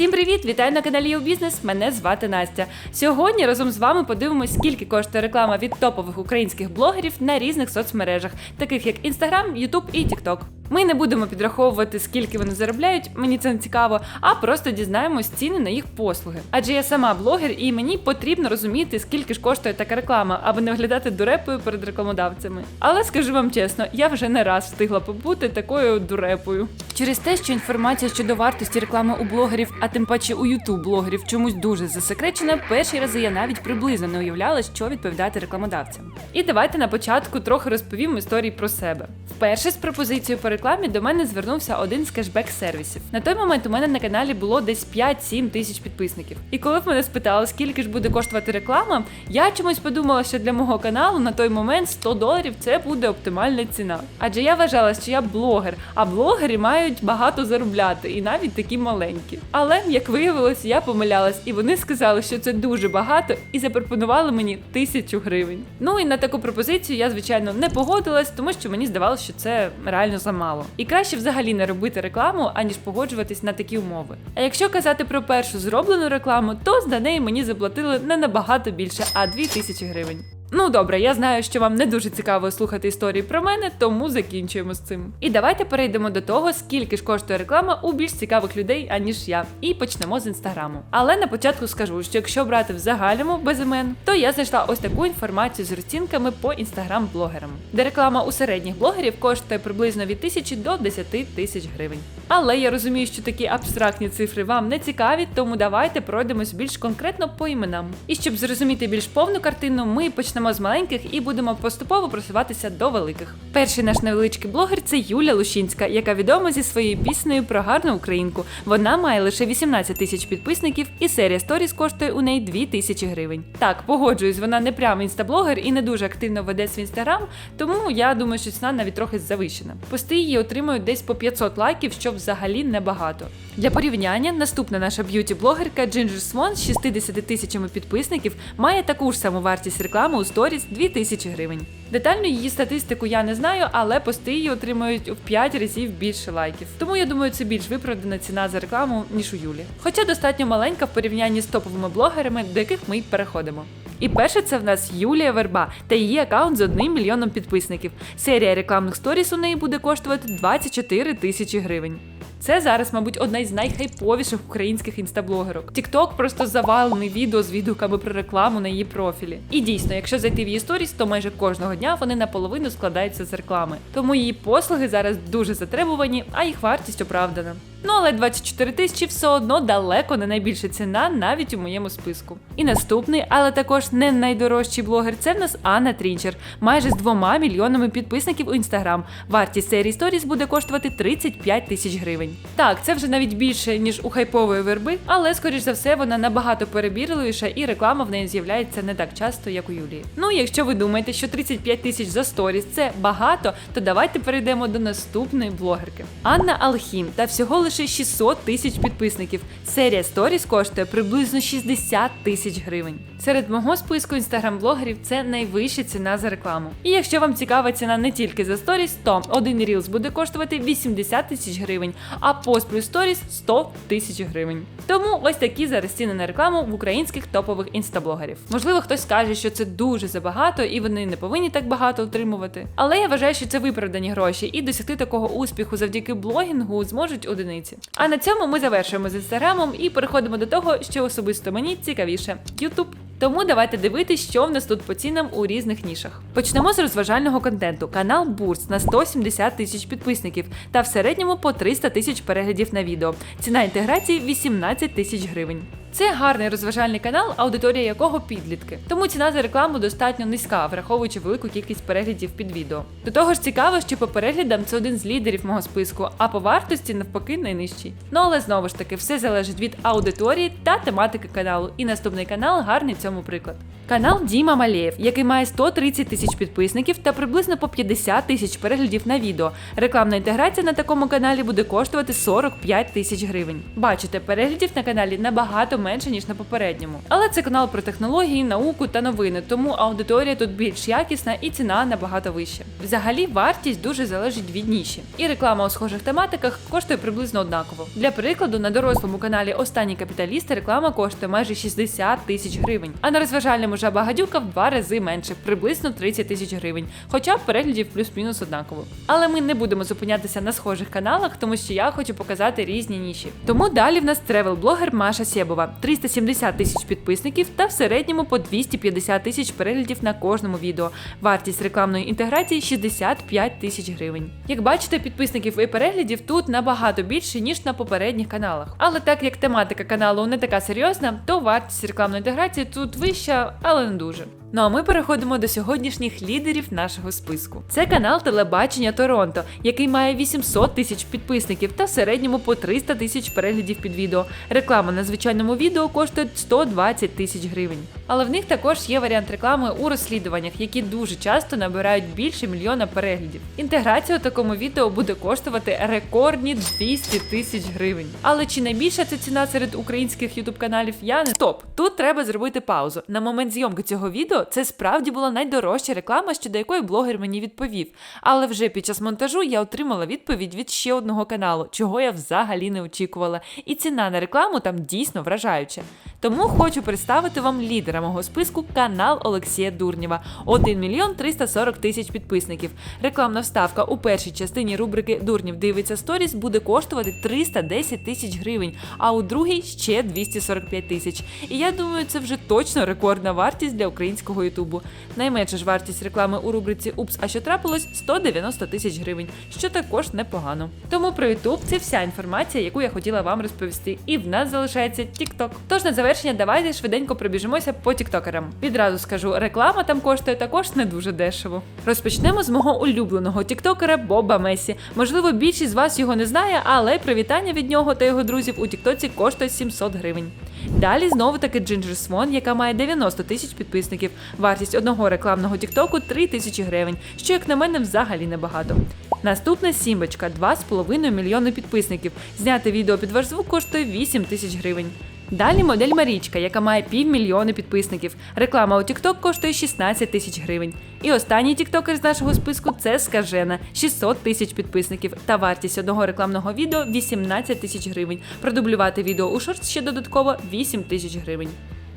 Всім привіт! Вітаю на каналі Бізнес. Мене звати Настя. Сьогодні разом з вами подивимось, скільки коштує реклама від топових українських блогерів на різних соцмережах, таких як Instagram, YouTube і TikTok. Ми не будемо підраховувати, скільки вони заробляють, мені це не цікаво, а просто дізнаємось ціни на їх послуги. Адже я сама блогер, і мені потрібно розуміти, скільки ж коштує така реклама, аби не виглядати дурепою перед рекламодавцями. Але скажу вам чесно, я вже не раз встигла побути такою дурепою. Через те, що інформація щодо вартості реклами у блогерів, а тим паче у ютуб блогерів чомусь дуже засекречена, перші рази я навіть приблизно не уявляла, що відповідати рекламодавцям. І давайте на початку трохи розповім історії про себе. Вперше з пропозицією по рекламі до мене звернувся один з кешбек-сервісів. На той момент у мене на каналі було десь 5-7 тисяч підписників. І коли в мене спитали, скільки ж буде коштувати реклама, я чомусь подумала, що для мого каналу на той момент 100 доларів це буде оптимальна ціна. Адже я вважала, що я блогер, а блогери мають багато заробляти, і навіть такі маленькі. Але як виявилось, я помилялась, і вони сказали, що це дуже багато, і запропонували мені тисячу гривень. Ну і на таку пропозицію я, звичайно, не погодилась, тому що мені здавалося, що це реально замало. І краще взагалі не робити рекламу, аніж погоджуватись на такі умови. А якщо казати про першу зроблену рекламу, то за неї мені заплатили не набагато більше, а 2000 гривень. Ну добре, я знаю, що вам не дуже цікаво слухати історії про мене, тому закінчуємо з цим. І давайте перейдемо до того, скільки ж коштує реклама у більш цікавих людей, аніж я. І почнемо з інстаграму. Але на початку скажу, що якщо брати в загальному без імен, то я знайшла ось таку інформацію з розцінками по інстаграм-блогерам, де реклама у середніх блогерів коштує приблизно від 1000 до 10 тисяч гривень. Але я розумію, що такі абстрактні цифри вам не цікаві, тому давайте пройдемось більш конкретно по іменам. І щоб зрозуміти більш повну картину, ми почнемо з маленьких і будемо поступово просуватися до великих. Перший наш невеличкий блогер це Юля Лущинська, яка відома зі своєю піснею про гарну українку. Вона має лише 18 тисяч підписників, і серія сторіс коштує у неї 2 тисячі гривень. Так, погоджуюсь, вона не прям інстаблогер і не дуже активно веде свій інстаграм, тому я думаю, що ціна навіть трохи завищена. Пости її отримують десь по 500 лайків, що взагалі небагато. Для порівняння, наступна наша б'юті-блогерка Ginger Swan з 60 тисячами підписників має таку ж саму вартість реклами у сторіс 2000 гривень. Детальну її статистику я не знаю, але пости її отримують в 5 разів більше лайків. Тому я думаю, це більш виправдана ціна за рекламу, ніж у Юлі. Хоча достатньо маленька в порівнянні з топовими блогерами, до яких ми й переходимо. І перше це в нас Юлія Верба та її аккаунт з одним мільйоном підписників. Серія рекламних сторіс у неї буде коштувати 24 тисячі гривень. Це зараз, мабуть, одна із найхайповіших українських інстаблогерок. Тікток просто завалений відео з відгуками про рекламу на її профілі. І дійсно, якщо зайти в її сторіс, то майже кожного дня вони наполовину складаються з реклами. Тому її послуги зараз дуже затребувані, а їх вартість оправдана. Ну але 24 тисячі все одно далеко не найбільша ціна навіть у моєму списку. І наступний, але також не найдорожчий блогер, це в нас Анна Трінчер, майже з двома мільйонами підписників у інстаграм. Вартість серії сторіс буде коштувати 35 тисяч гривень. Так, це вже навіть більше ніж у хайпової верби, але скоріш за все вона набагато перебірливіша і реклама в неї з'являється не так часто, як у Юлії. Ну, якщо ви думаєте, що 35 тисяч за сторіс це багато, то давайте перейдемо до наступної блогерки. Анна Алхім та всього лише 600 тисяч підписників. Серія сторіс коштує приблизно 60 тисяч гривень. Серед мого списку інстаграм-блогерів це найвища ціна за рекламу. І якщо вам цікава ціна не тільки за сторіс, то один рілс буде коштувати 80 тисяч гривень, а пост плюс сторіс 100 тисяч гривень. Тому ось такі зараз ціни на рекламу в українських топових інстаблогерів. Можливо, хтось скаже, що це дуже забагато і вони не повинні так багато отримувати. Але я вважаю, що це виправдані гроші, і досягти такого успіху завдяки блогінгу зможуть одиниці. А на цьому ми завершуємо з інстаграмом і переходимо до того, що особисто мені цікавіше Ютуб. Тому давайте дивитись, що в нас тут по цінам у різних нішах. Почнемо з розважального контенту. Канал Бурс на 170 тисяч підписників та в середньому по 300 тисяч переглядів на відео. Ціна інтеграції 18 тисяч гривень. Це гарний розважальний канал, аудиторія якого підлітки. Тому ціна за рекламу достатньо низька, враховуючи велику кількість переглядів під відео. До того ж цікаво, що по переглядам це один з лідерів мого списку, а по вартості навпаки найнижчий. Ну але знову ж таки, все залежить від аудиторії та тематики каналу. І наступний канал гарний цьому приклад. Канал Діма Малєєв, який має 130 тисяч підписників та приблизно по 50 тисяч переглядів на відео. Рекламна інтеграція на такому каналі буде коштувати 45 тисяч гривень. Бачите, переглядів на каналі набагато менше ніж на попередньому. Але це канал про технології, науку та новини, тому аудиторія тут більш якісна і ціна набагато вища. Взагалі, вартість дуже залежить від ніші, і реклама у схожих тематиках коштує приблизно однаково. Для прикладу, на дорослому каналі Останні капіталісти реклама коштує майже 60 тисяч гривень, а на розважальному жаба гадюка в два рази менше, приблизно 30 тисяч гривень, хоча переглядів плюс-мінус однаково. Але ми не будемо зупинятися на схожих каналах, тому що я хочу показати різні ніші. Тому далі в нас тревел-блогер Маша Сєбова, 370 тисяч підписників та в середньому по 250 тисяч переглядів на кожному відео. Вартість рекламної інтеграції 65 тисяч гривень. Як бачите, підписників і переглядів тут набагато більше ніж на попередніх каналах. Але так як тематика каналу не така серйозна, то вартість рекламної інтеграції тут вища, але не дуже. Ну а ми переходимо до сьогоднішніх лідерів нашого списку. Це канал Телебачення Торонто, який має 800 тисяч підписників та в середньому по 300 тисяч переглядів під відео. Реклама на звичайному відео коштує 120 тисяч гривень. Але в них також є варіант реклами у розслідуваннях, які дуже часто набирають більше мільйона переглядів. Інтеграція у такому відео буде коштувати рекордні 200 тисяч гривень. Але чи найбільша це ціна серед українських ютуб каналів? Я не стоп. Тут треба зробити паузу. На момент зйомки цього відео це справді була найдорожча реклама, щодо якої блогер мені відповів. Але вже під час монтажу я отримала відповідь від ще одного каналу, чого я взагалі не очікувала. І ціна на рекламу там дійсно вражаюча. Тому хочу представити вам лідера мого списку канал Олексія Дурнєва. 1 мільйон 340 тисяч підписників. Рекламна вставка у першій частині рубрики Дурнів дивиться сторіс буде коштувати 310 тисяч гривень, а у другій ще 245 тисяч. І я думаю, це вже точно рекордна вартість для українського ютубу. Найменша ж вартість реклами у рубриці Упс, а що трапилось 190 тисяч гривень, що також непогано. Тому про Ютуб це вся інформація, яку я хотіла вам розповісти. І в нас залишається TikTok. Тож на завершення давайте швиденько пробіжимося по тіктокерам. Відразу скажу, реклама там коштує також не дуже дешево. Розпочнемо з мого улюбленого тіктокера Боба Месі. Можливо, більшість з вас його не знає, але привітання від нього та його друзів у Тіктоці коштує 700 гривень. Далі знову таки Джинджер Свон, яка має 90 тисяч підписників. Вартість одного рекламного тіктоку 3 тисячі гривень, що, як на мене, взагалі небагато. Наступна сімбочка 2,5 мільйони підписників. Зняти відео під ваш звук коштує 8 тисяч гривень. Далі модель Марічка, яка має півмільйони підписників. Реклама у TikTok коштує 16 тисяч гривень. І останній тіктокер з нашого списку це Скажена 600 тисяч підписників. Та вартість одного рекламного відео 18 тисяч гривень. Продублювати відео у шорт ще додатково 8 тисяч гривень.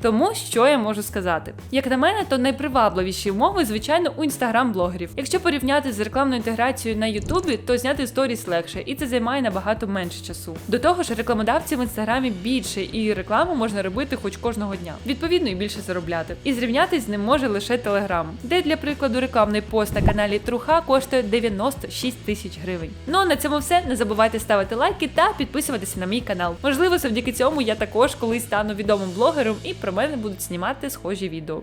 Тому що я можу сказати? Як на мене, то найпривабливіші умови, звичайно, у інстаграм-блогерів. Якщо порівняти з рекламною інтеграцією на Ютубі, то зняти сторіс легше, і це займає набагато менше часу. До того ж, рекламодавців в інстаграмі більше, і рекламу можна робити хоч кожного дня. Відповідно, і більше заробляти. І зрівнятись з ним може лише Телеграм, де для прикладу рекламний пост на каналі Труха коштує 96 тисяч гривень. Ну а на цьому все. Не забувайте ставити лайки та підписуватися на мій канал. Можливо, завдяки цьому я також колись стану відомим блогером і про мене будуть знімати схожі відео.